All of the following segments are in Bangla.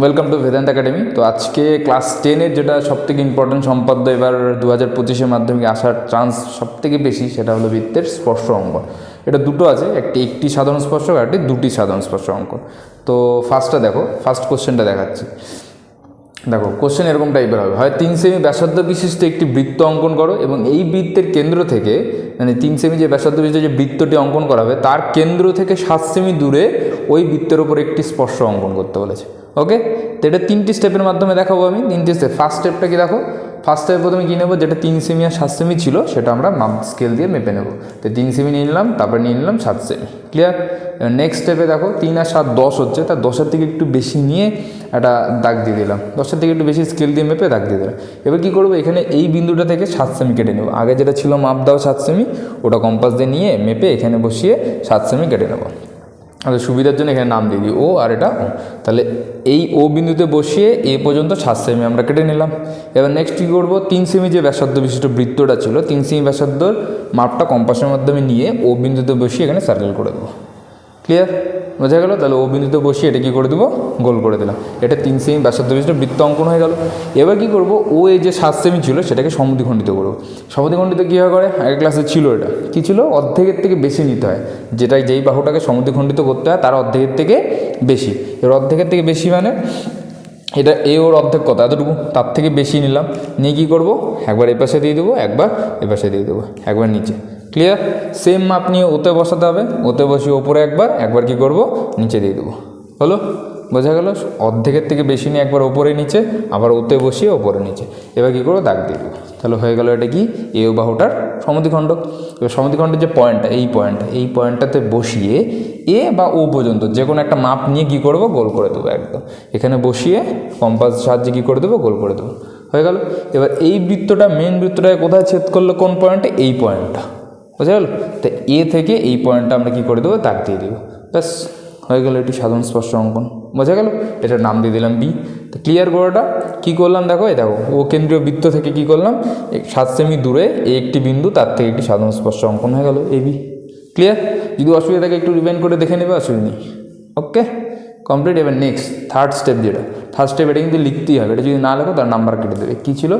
ওয়েলকাম টু বেদান্ত একাডেমি তো আজকে ক্লাস টেনের যেটা সবথেকে ইম্পর্টেন্ট সম্পাদ্য এবার দু হাজার পঁচিশের মাধ্যমিকে আসার চান্স সবথেকে বেশি সেটা হলো বৃত্তের স্পর্শ অঙ্কন এটা দুটো আছে, একটি একটি সাধারণ স্পর্শক আর একটি দুটি সাধারণ স্পর্শ অঙ্ক। তো ফার্স্টটা দেখো ফার্স্ট কোশ্চেনটা দেখাচ্ছি। দেখো কোশ্চেন এরকম টাইপের হবে। হয় তিন সেমি ব্যাসার্ধ বিশিষ্ট একটি বৃত্ত অঙ্কন করো এবং এই বৃত্তের কেন্দ্র থেকে মানে তিন সেমি যে ব্যাসার্ধ বিশিষ্ট যে বৃত্তটি অঙ্কন করা হবে, তার কেন্দ্র থেকে সাত সেমি দূরে ওই বৃত্তের ওপর একটি স্পর্শ অঙ্কন করতে বলেছে। ওকে? তো এটা তিনটি স্টেপের মাধ্যমে দেখাবো আমি। তিনটি স্টেপ ফার্স্ট স্টেপটা কি দেখো? ফার্স্ট স্টেপ প্রথমে কী নেব? যেটা তিন সেমি আর সাত সেমি ছিল, সেটা আমরা মাপ স্কেল দিয়ে মেপে নেব। তো তিন সেমি নিয়ে নিলাম, তারপর নিয়ে নিলাম সাত সেমি। ক্লিয়ার নেক্সট স্টেপে দেখো, তিন আর সাত দশ হচ্ছে তার দশের থেকে একটু বেশি নিয়ে একটা দাগ দিয়ে দিলাম। দশের থেকে একটু বেশি স্কেল দিয়ে মেপে দাগ দিয়ে দিলাম। এবার কী করব? এখানে এই বিন্দুটা থেকে সাত সেমি কেটে নেব। আগে যেটা ছিল মাপ দাও সাত সেমি ওটা কম্পাস দিয়ে নিয়ে মেপে এখানে বসিয়ে সাত সেমি কেটে নেব। আচ্ছা সুবিধার জন্য এখানে নাম দিয়ে দিই। ও আর এটা ও তাহলে এই ও বিন্দুতে বসিয়ে এ পর্যন্ত সাত সেমি আমরা কেটে নিলাম। এবার নেক্সট কী করব? তিন সেমি যে ব্যাসার্ধ বিশিষ্ট বৃত্তটা ছিল, তিন সেমি ব্যাসার্ধর মাপটা কম্পাসের মাধ্যমে নিয়ে ও বিন্দুতে বসিয়ে এখানে সার্কেল করে দেবো। ক্লিয়ার বোঝা গেল? তাহলে ও বিন্দুতে বসিয়ে এটা কী করে দেবো? গোল করে দিলাম। এটা তিন সেমি ব্যাসার্ধ বিশিষ্ট বৃত্ত অঙ্কন হয়ে গেল। এবার কী করব? ও এই যে সাত সেমি ছিল, সেটাকে সমদ্বিখণ্ডিত করব। সমদ্বিখণ্ডিত কীভাবে করে? আগের ক্লাসে ছিল এটা। কী ছিল? অর্ধেকের থেকে বেশি নিতে হয়। যেটা যেই বাহুটাকে সমদ্বিখণ্ডিত করতে হয়, তার অর্ধেকের থেকে বেশি। এর অর্ধেকের থেকে বেশি মানে? এটা এ ওর অর্ধেক কত? এতটুকু। তার থেকে বেশি নিলাম। নিয়ে কী করব? একবার এ পাশে দিয়ে দেবো, একবার এ পাশে দিয়ে দেবো। একবার নিচে। ক্লিয়ার সেম মাপ নিয়ে ওতে বসাতে হবে। ওতে বসিয়ে ওপরে একবার একবার কি করব? নিচে দিয়ে দেবো। হলো? বোঝা গেল? অর্ধেকের থেকে বেশি নিয়ে একবার ওপরে নিচে, আবার ওতে বসিয়ে ওপরে নিচে। এবার কী করব? দাগ দিয়ে দেবো। তাহলে হয়ে গেল এটা কি? এ বাহুটার সমদ্বিখণ্ড এবার সমদ্বিখণ্ডের যে পয়েন্টটা এই পয়েন্টটা এই পয়েন্টটাতে বসিয়ে এ বা ও পর্যন্ত যে কোনো একটা মাপ নিয়ে কী করব? গোল করে দেবো একদম। এখানে বসিয়ে কম্পাস সাহায্যে কী করে দেবো? গোল করে দেবো। হয়ে গেল? এবার এই বৃত্তটা মেন বৃত্তটাকে কোথায় ছেদ করল? কোন পয়েন্টে এই পয়েন্টটা বুঝা গেল? তো এ থেকে এই পয়েন্টটা আমরা কী করে দেবো? দাগ দিয়ে দেবো। ব্যাস, হয়ে গেল এটি সাধারণ স্পর্শ অঙ্কন। বোঝা গেল? এটার নাম দিয়ে দিলাম বি তো ক্লিয়ার গোড়াটা কী করলাম? দেখো, এই দেখো, ও কেন্দ্রীয় বৃত্ত থেকে কী করলাম? সাত সেমি দূরে এই একটি বিন্দু, তার থেকে একটি সাধারণ স্পর্শ অঙ্কন হয়ে গেল। এ বি ক্লিয়ার যদি অসুবিধা থাকে, একটু রিভাইন করে দেখে নেবে, অসুবিধা নেই। ওকে কমপ্লিট এবার নেক্সট থার্ড স্টেপ যেটা। থার্ড স্টেপ এটা কিন্তু লিখতেই হবে। এটা যদি না লেখো, তার নাম্বার কেটে দেবে। কী ছিল?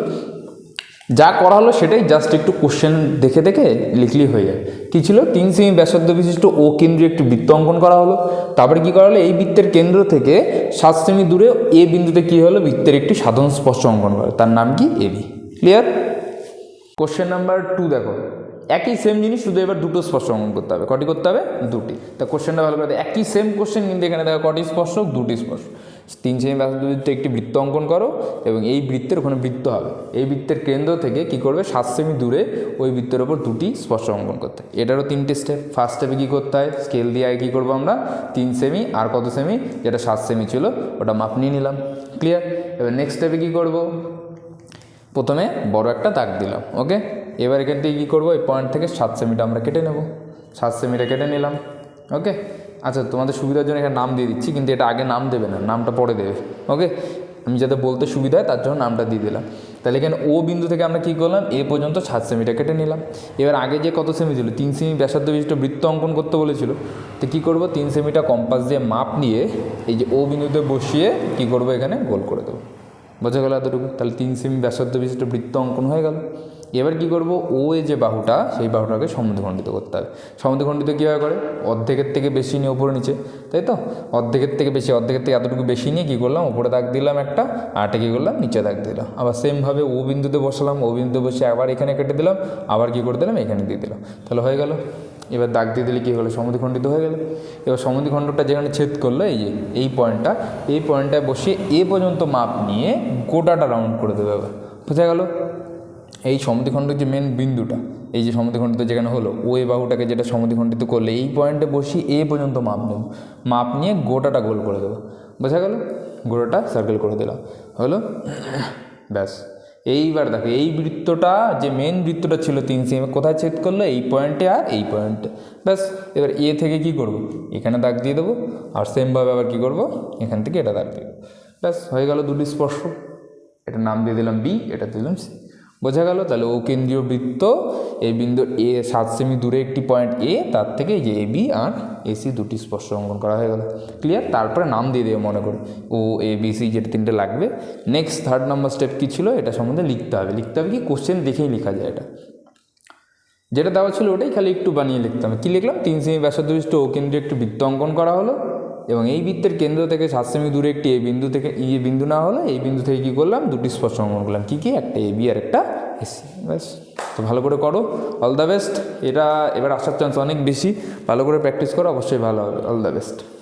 যা করা হলো সেটাই জাস্ট একটু কোশ্চেন দেখে দেখে লিখলেই হয়ে যায়। কী ছিল? তিন সেমি ব্যাসার্ধ বিশিষ্ট ও কেন্দ্রে একটি বৃত্ত অঙ্কন করা হলো। তারপরে কী করা হলো? এই বৃত্তের কেন্দ্র থেকে সাত সেমি দূরে এ বিন্দুতে কী হলো? বৃত্তের একটি সাধারণ স্পর্শ অঙ্কন করে তার নাম কি? A AB clear question number two দেখো। একই সেম জিনিস, শুধু এবার দুটো স্পর্শ অঙ্কন করতে হবে। কটি করতে হবে? দুটি। তা কোশ্চেনটা ভালো করে একই সেম কোশ্চেন কিন্তু এখানে দেখো কটি স্পর্শক দুটি স্পর্শ তিন সেমি ব্যাসার্ধ একটি বৃত্ত অঙ্কন করো এবং এই বৃত্তের ওখানে বৃত্ত হবে। এই বৃত্তের কেন্দ্র থেকে কি করবে? সাত সেমি দূরে ওই বৃত্তের ওপর দুটি স্পর্শ অঙ্কন করতে হয়। এটারও তিনটে স্টেপ ফার্স্ট স্টেপে কী করতে হয়? স্কেল দিয়ে আগে কী করব আমরা? তিন সেমি আর কত সেমি যেটা সাত সেমি ছিল, ওটা মাপ নিয়ে নিলাম। ক্লিয়ার এবার নেক্সট স্টেপে কী করব? প্রথমে বড় একটা দাগ দিলাম ওকে এবার এখান থেকে কী করব? এই পয়েন্ট থেকে সাত সেমিটা আমরা কেটে নেব। সাত সেমিটা কেটে নিলাম ওকে আচ্ছা তোমাদের সুবিধার জন্য এখানে নাম দিয়ে দিচ্ছি, কিন্তু এটা আগে নাম দেবে না, নামটা পরে দেবে ওকে আমি যাতে বলতে সুবিধা হয়, তার জন্য নামটা দিয়ে দিলাম। তাহলে এখানে ও বিন্দু থেকে আমরা কী করলাম? এ পর্যন্ত সাত সেমিটা কেটে নিলাম। এবার আগে যে কত সেমি ছিল? তিন সেমি ব্যাসার্ধ বিশিষ্ট বৃত্ত অঙ্কন করতে বলেছিল। তো কী করব? তিন সেমিটা কম্পাস দিয়ে মাপ নিয়ে এই যে ও বিন্দুতে বসিয়ে কী করব? এখানে গোল করে দেবো। বোঝা গেল এতটুকু? তাহলে তিন সেমি ব্যাসার্ধ বিশিষ্ট বৃত্ত অঙ্কন হয়ে গেল। এবার কি করব? ও এ যে বাহুটা, সেই বাহুটাকে সমুদ্রখণ্ডিত করতে হবে। সমুদ্রখণ্ডিত কীভাবে করে? অর্ধেকের থেকে বেশি নিয়ে ওপরে নিচে, তাই তো? অর্ধেকের থেকে বেশি, অর্ধেকের থেকে এতটুকু বেশি নিয়ে কী করলাম? ওপরে দাগ দিলাম একটা, আটে কী করলাম? নিচে দাগ দিলাম। আবার সেমভাবে ও বিন্দুতে বসালাম ও বিন্দুতে বসে আবার এখানে কেটে দিলাম, আবার কী করে দিলাম? এখানে দিয়ে দিলাম। তাহলে হয়ে গেল। এবার দাগ দিয়ে দিলে কী হলো? সমুদ্রখণ্ডিত হয়ে গেল। এবার সমুদ্রখণ্ডটা যেখানে ছেদ করল, এই যে, এই পয়েন্টটা, এই পয়েন্টটায় বসিয়ে এ পর্যন্ত মাপ নিয়ে গোটাটা রাউন্ড করে দেবে এবার। বোঝা গেল? এই সমুদ্রখণ্ডের যে মেন বিন্দুটা, এই যে সমুদ্রখণ্ডিত যেখানে হলো, ওই বাহুটাকে যেটা সমুদ্রখণ্ডিত করলে, এই পয়েন্টে বসিয়ে এ পর্যন্ত মাপ নেব। মাপ নিয়ে গোটাটা গোল করে দেবো। বোঝা গেল? গোটাটা সার্কেল করে দিলাম। হলো? ব্যাস। এইবার দেখো, এই বৃত্তটা, যে মেন বৃত্তটা ছিল তিন সেমি কোথায় ছেদ করল? এই পয়েন্টে আর এই পয়েন্টে ব্যাস, এবার এ থেকে কি করব? এখানে দাগ দিয়ে দেবো, আর সেমভাবে আবার কি করব? এখান থেকে এটা দাগ দিয়ে দেবো। ব্যাস, হয়ে গেল দুটি স্পর্শ। এটা নাম দিয়ে দিলাম বি এটা দিলাম সি বোঝা গেল? তাহলে ও কেন্দ্রীয় বৃত্ত এই বিন্দু এ সাত সেমি দূরে একটি পয়েন্ট এ তার থেকে যে এ বি আর এসি দুটি স্পর্শ অঙ্কন করা হয়ে গেল। ক্লিয়ার তারপরে নাম দিয়ে দেবে মনে করে। ও এ বি সি যেটা তিনটে লাগবে। নেক্সট থার্ড নাম্বার স্টেপ কী ছিল? এটা সম্বন্ধে লিখতে হবে। লিখতে হবে কি? কোশ্চেন দেখেই লেখা যায় এটা। যেটা দেওয়া ছিল ওটাই খালি একটু বানিয়ে লিখতে হবে। কী লিখলাম? তিন সেমি ব্যাসার্ধ বিশিষ্ট ও কেন্দ্রীয় একটি বৃত্ত অঙ্কন করা হলো। এবং এই বৃত্তের কেন্দ্র থেকে সাত সেমি দূরে একটি এ বিন্দু থেকে, ই বিন্দু না হলে এই বিন্দু থেকে কী করলাম? দুটি স্পর্শ অঙ্কন করলাম। কী কী? একটা এ বি আর একটা এসি ব্যাস। তো ভালো করে করো। All the best. এটা এবার আসার চান্স অনেক বেশি। ভালো করে প্র্যাকটিস করো, অবশ্যই ভালো হবে। All the best.